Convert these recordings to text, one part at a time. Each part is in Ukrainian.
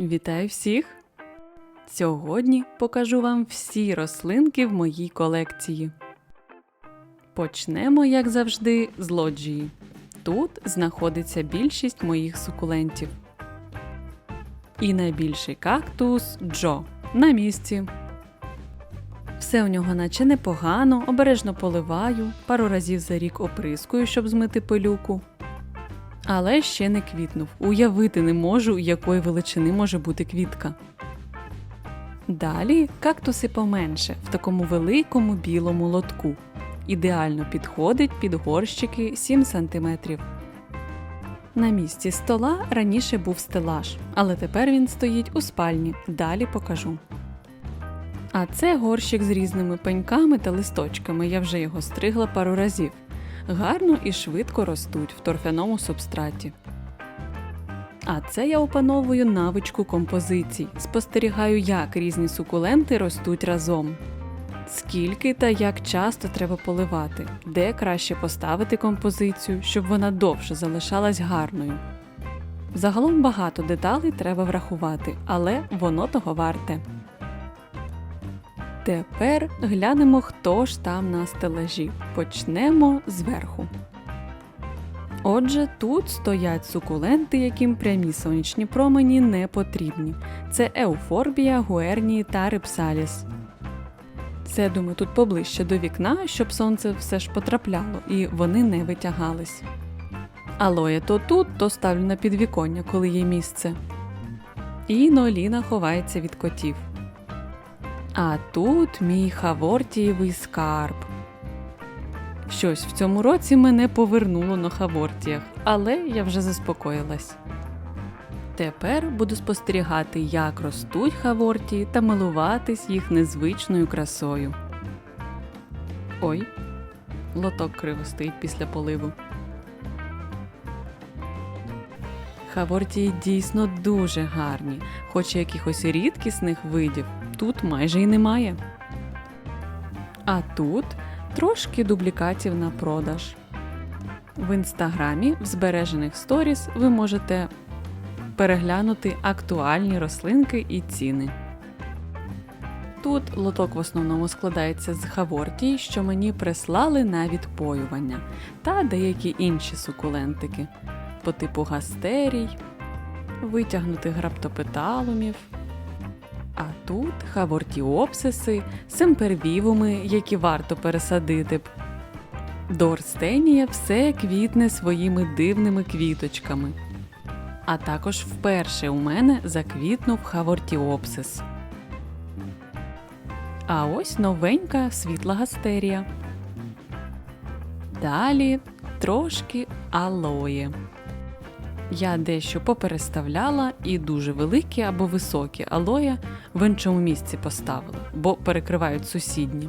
Вітаю всіх! Сьогодні покажу вам всі рослинки в моїй колекції. Почнемо, як завжди, з лоджії. Тут знаходиться більшість моїх сукулентів. І найбільший кактус Джо на місці. Все у нього наче непогано, обережно поливаю, пару разів за рік оприскую, щоб змити пилюку. Але ще не квітнув. Уявити не можу, якої величини може бути квітка. Далі кактуси поменше в такому великому білому лотку. Ідеально підходить під горщики 7 см. На місці стола раніше був стелаж, але тепер він стоїть у спальні. Далі покажу. А це горщик з різними пеньками та листочками. Я вже його стригла пару разів. Гарно і швидко ростуть в торфяному субстраті. А це я опановую навичку композицій. Спостерігаю, як різні сукуленти ростуть разом. Скільки та як часто треба поливати, де краще поставити композицію, щоб вона довше залишалась гарною. Загалом багато деталей треба врахувати, але воно того варте. Тепер глянемо, хто ж там на стелажі. Почнемо зверху. Отже, тут стоять сукуленти, яким прямі сонячні промені не потрібні. Це еуфорбія, гуернії та рипсаліс. Це, думаю, тут поближче до вікна, щоб сонце все ж потрапляло і вони не витягались. Алоє то тут, то ставлю на підвіконня, коли є місце. І Ноліна ховається від котів. А тут мій хавортієвий скарб. Щось в цьому році мене повернуло на хавортіях, але я вже заспокоїлась. Тепер буду спостерігати, як ростуть хавортії та милуватись їх незвичною красою. Ой, лоток криво стоїть після поливу. Хавортії дійсно дуже гарні, хоч якихось рідкісних видів тут майже й немає. А тут трошки дублікатів на продаж. В інстаграмі в збережених сторіс ви можете переглянути актуальні рослинки і ціни. Тут лоток в основному складається з хавортій, що мені прислали на відпоювання, та деякі інші сукулентики по типу гастерій, витягнутих граптопеталумів. А тут хавортіопсиси, семпервівуми, які варто пересадити б. Дорстенія все квітне своїми дивними квіточками. А також вперше у мене заквітнув хавортіопсис. А ось новенька світла гастерія. Далі трошки алоє. Я дещо попереставляла і дуже великі або високі алоя в іншому місці поставила, бо перекривають сусідні.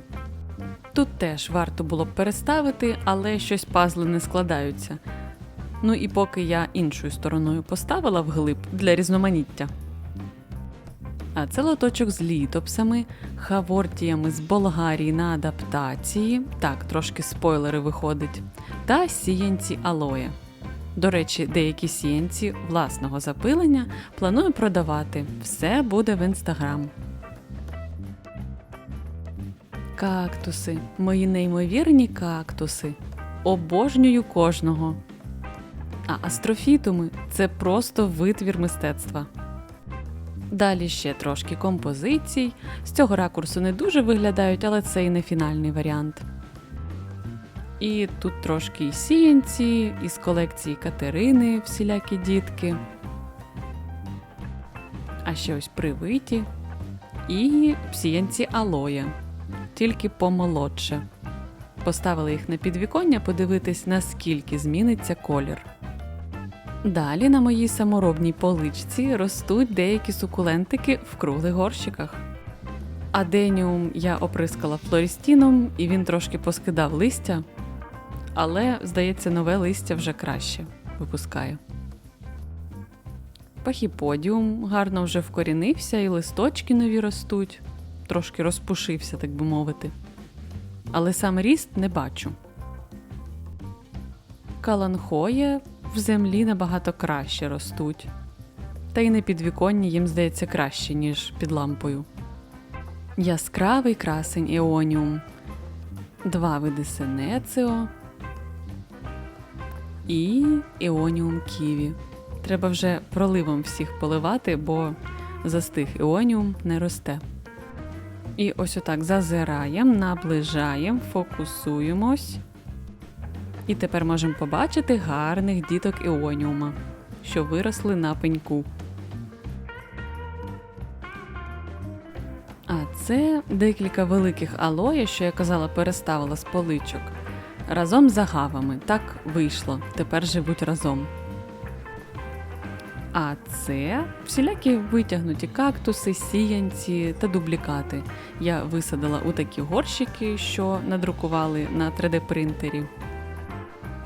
Тут теж варто було б переставити, але щось пазли не складаються. Ну і поки я іншою стороною поставила вглиб для різноманіття. А це лоточок з літопсами, хавортіями з Болгарії на адаптації. Так, трошки спойлери виходить, та сіянці алоє. До речі, деякі сіянці власного запилення планую продавати. Все буде в інстаграм. Кактуси. Мої неймовірні кактуси. Обожнюю кожного. А астрофітуми це просто витвір мистецтва. Далі ще трошки композицій. З цього ракурсу не дуже виглядають, але це і не фінальний варіант. І тут трошки і сіянці, із колекції Катерини всілякі дітки. А ще ось привиті. І сіянці алоя, тільки помолодше. Поставили їх на підвіконня подивитись, наскільки зміниться колір. Далі на моїй саморобній поличці ростуть деякі сукулентики в круглих горщиках. Аденіум я оприскала флорістіном, і він трошки поскидав листя, але, здається, нове листя вже краще випускає. Пахіподіум гарно вже вкорінився, і листочки нові ростуть, трошки розпушився, так би мовити. Але сам ріст не бачу. Каланхоє в землі набагато краще ростуть. та й на підвіконні їм здається краще, ніж під лампою. Яскравий красень Еоніум, два види Сенеціо і Еоніум Ківі. Треба вже проливом всіх поливати, бо застиг Еоніум не росте. І ось отак зазираємо, наближаємо, фокусуємось. І тепер можемо побачити гарних діток Еоніума, що виросли на пеньку. А це декілька великих алоє, що я казала, переставила з поличок. Разом з агавами. Так вийшло. Тепер живуть разом. А це всілякі витягнуті кактуси, сіянці та дублікати. Я висадила у такі горщики, що надрукували на 3D-принтері.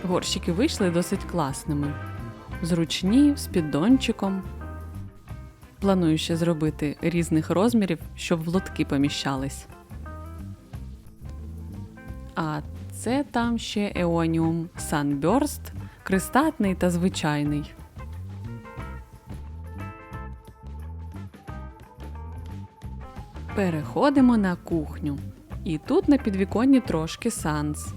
Горщики вийшли досить класними, зручні, з піддончиком. Планую ще зробити різних розмірів, щоб в лотки поміщались. А це там ще Еоніум Sunburst, кристатний та звичайний. Переходимо на кухню. І тут на підвіконні трошки санс.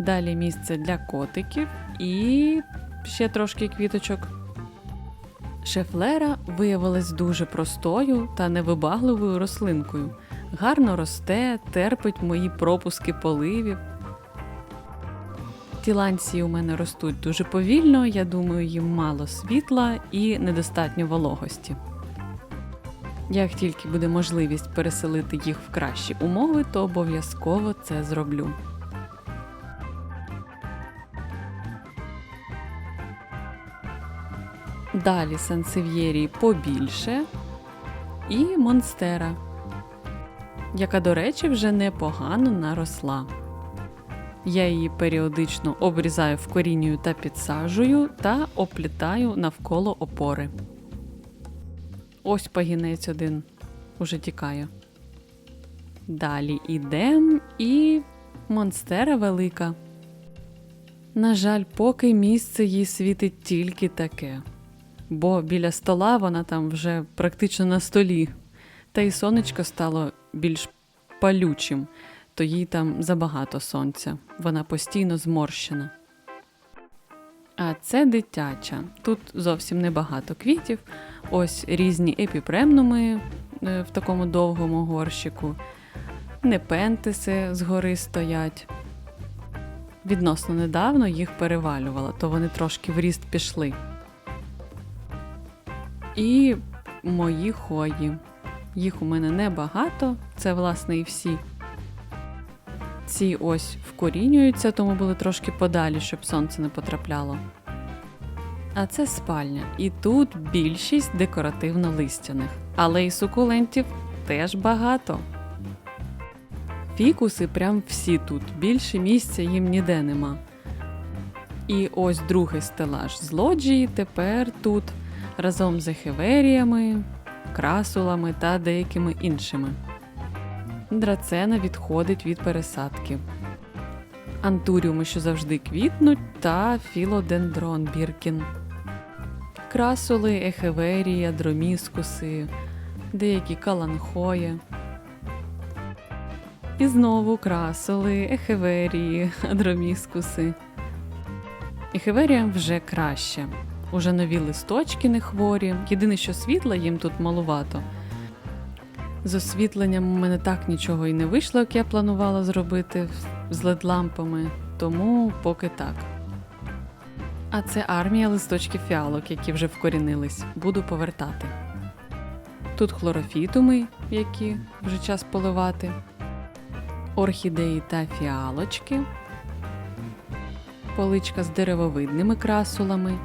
Далі місце для котиків і ще трошки квіточок. Шефлера виявилась дуже простою та невибагливою рослинкою. Гарно росте, терпить мої пропуски поливів. Тіланції у мене ростуть дуже повільно, я думаю, їм мало світла і недостатньо вологості. Як тільки буде можливість переселити їх в кращі умови, то обов'язково це зроблю. Далі сансев'єрії побільше і монстера, яка, до речі, вже непогано наросла. Я її періодично обрізаю вкорінюю та підсаджую та оплітаю навколо опори. Ось пагінець один уже тікає. Далі ідем і монстера велика. На жаль, поки місце їй світить тільки таке, бо біля стола вона там вже практично на столі, та й сонечко стало більш палючим, то їй там забагато сонця, вона постійно зморщена. А це дитяча. Тут зовсім небагато квітів. Ось різні епіпремнуми е, в такому довгому горщику, непентиси згори стоять. Відносно недавно їх перевалювала, то вони трошки в ріст пішли. І мої хої. Їх у мене небагато, це, власне, і всі. Ці ось вкорінюються, тому були трошки подалі, щоб сонце не потрапляло. А це спальня, і тут більшість декоративно-листяних, але і сукулентів теж багато. Фікуси прям всі тут, більше місця їм ніде нема. І ось другий стелаж з лоджії тепер тут разом з ехеверіями, красулами та деякими іншими. Драцена відходить від пересадки. Антуріуми, що завжди квітнуть, та філодендрон Біркін. Красули, ехеверія, дроміскуси, деякі каланхої. І знову красули, ехеверії, дроміскуси. Ехеверіям вже краще. Уже нові листочки не хворі. Єдине, що світла їм тут малувато. З освітленням у мене так нічого і не вийшло, як я планувала зробити з лед-лампами, тому поки так. А це армія листочків фіалок, які вже вкорінились. Буду повертати. Тут хлорофітуми, які вже час поливати, орхідеї та фіалочки, поличка з деревовидними красулами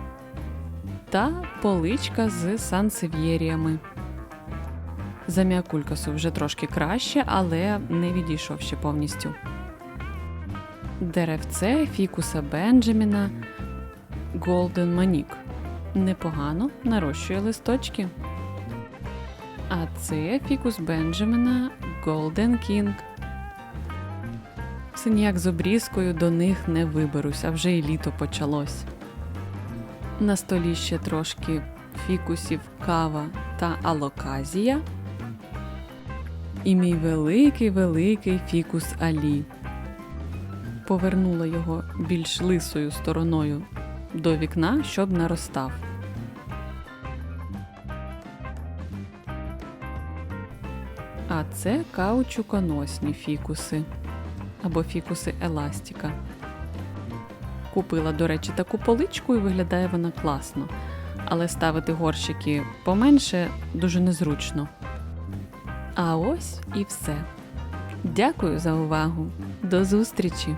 та поличка з сансев'єріями. Заміакулькасу вже трошки краще, але не відійшов ще повністю. Деревце фікуса Бенджаміна Golden Манік. Непогано нарощує листочки. А це фікус Бенджаміна Golden King. Все ніяк з обрізкою до них не виберусь, а вже і літо почалось. На столі ще трошки фікусів, кава та алоказія. І мій великий великий фікус Алі. Повернула його більш лисою стороною до вікна, щоб наростав. А це каучуконосні фікуси або фікуси еластика. Купила, до речі, таку поличку і виглядає вона класно. Але ставити горщики поменше дуже незручно. А ось і все. Дякую за увагу. До зустрічі!